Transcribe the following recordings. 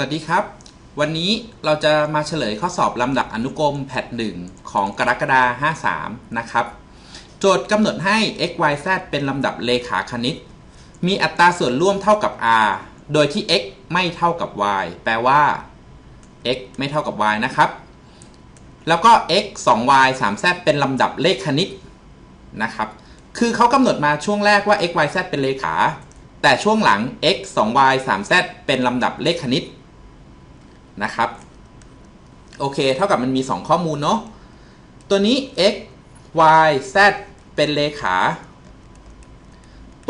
สวัสดีครับ วันนี้เราจะมาเฉลยข้อสอบลำดับอนุกรมแพทหนึ่งของกรกฎาคม53 นะครับ โจทย์กำหนดให้ x y z เป็นลำดับเลขาคณิต มีอัตราส่วนร่วมเท่ากับ r โดยที่ x ไม่เท่ากับ y แปลว่า x ไม่เท่ากับ y นะครับ แล้วก็ x 2y 3z เป็นลำดับเลขคณิตนะครับ คือเขากำหนดมาช่วงแรกว่า x y z เป็นเลขา แต่ช่วงหลัง x 2y 3z เป็นลำดับเลขคณิต นะครับ โอเค เท่ากับมันมี 2 ข้อมูลเนาะ ตัวนี้ x y z เป็นเลขา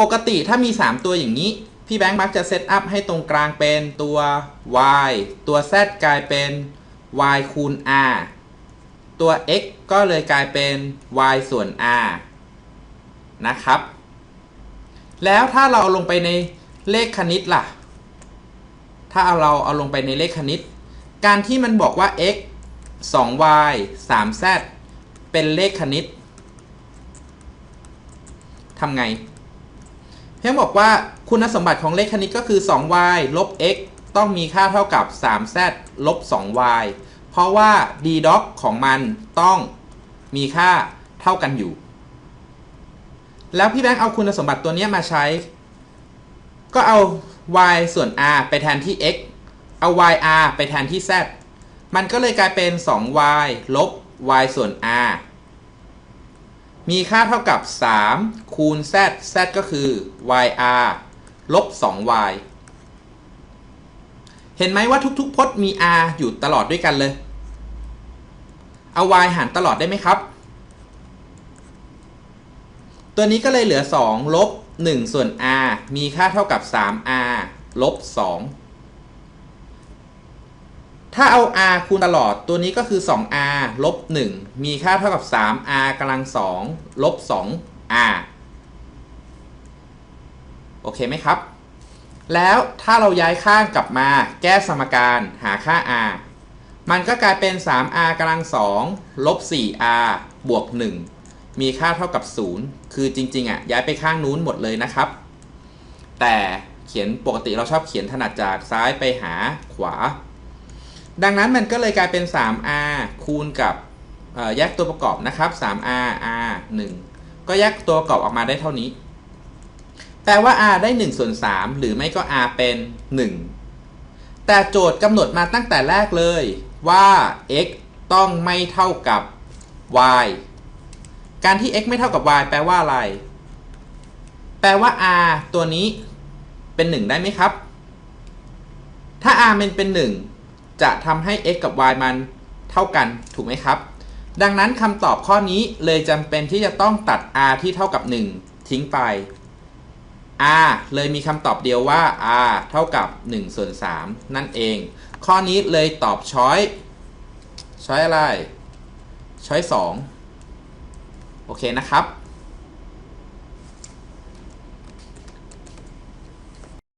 ปกติถ้ามี 3 ตัวอย่างนี้ พี่แบงค์มักจะเซตอัพให้ตรงกลางเป็นตัว y ตัว z กลายเป็น y คูณ r ตัว x ก็เลยกลายเป็น y ส่วน r นะครับ แล้วถ้าเราเอาลงไปในเลขคณิตล่ะ ถ้าเอาเราเอาลงไปในเลขคณิต การที่มันบอกว่า x 2y 3z เป็นเลขคณิตทำไง เพียงบอกว่าคุณสมบัติของเลขคณิตก็คือ 2y ลบ x ต้องมีค่าเท่ากับ 3z ลบ 2y เพราะว่า d doc ของมันต้องมีค่าเท่ากันอยู่ แล้วพี่แบงค์เอาคุณสมบัติตัวนี้มาใช้ ก็เอา y ส่วน r ไปแทนที่ x เอา yr ไปแทนที่ z มันก็เลยกลายเป็น 2y ลบ y ส่วน r มีค่าเท่ากับ 3 คูณ z z ก็คือ yr ลบ 2y เห็นไหมว่าทุกๆ พจน์มี r อยู่ตลอดด้วยกันเลย เอา y หารตลอดได้ไหมครับ ตัวนี้ก็เลยเหลือ 2 ลบ 1 ส่วน r มีค่าเท่ากับ 3r ลบ 2 ถ้าเอา r คูณตลอดตัวนี้ก็คือ 2r ลบ 1 มีค่าเท่ากับ 3r กำลัง 2 ลบ 2r โอเคไหมครับ แล้วถ้าเราย้ายข้างกลับมาแก้สมการหาค่า r มันก็กลายเป็น 3r กำลัง 2 ลบ 4r บวก 1 มีค่าเท่ากับ 0 คือจริง ๆ อะ ย้ายไปข้างนู้นหมดเลยนะครับ แต่เขียนปกติเราชอบเขียนถนัดจากซ้ายไปหาขวา ดังนั้นมันก็เลยกลายเป็น 3r คูณกับแยกตัวประกอบนะครับ 3r r 1 ก็แยกตัวประกอบออกมาได้เท่านี้ แปลว่า r ได้1ส่วน3หรือไม่ก็ r เป็น 1 แต่โจทย์กำหนดมาตั้งแต่แรกเลยว่า x ต้องไม่เท่ากับ y การที่ x ไม่เท่ากับ y แปลว่าอะไร แปลว่า r ตัวนี้เป็น 1 ได้ไหมครับ ถ้า r มันเป็น 1 จะทำให้ x กับ y มันเท่ากันถูกไหมครับ ดังนั้นคำตอบข้อนี้เลยจำเป็นที่จะต้องตัด r ที่เท่ากับ 1 ทิ้งไป r เลยมีคำตอบเดียวว่า r เท่ากับ1ส่วน3นั่นเอง ข้อนี้เลยตอบช้อยช้อยอะไร ช้อย 2 โอเคนะครับ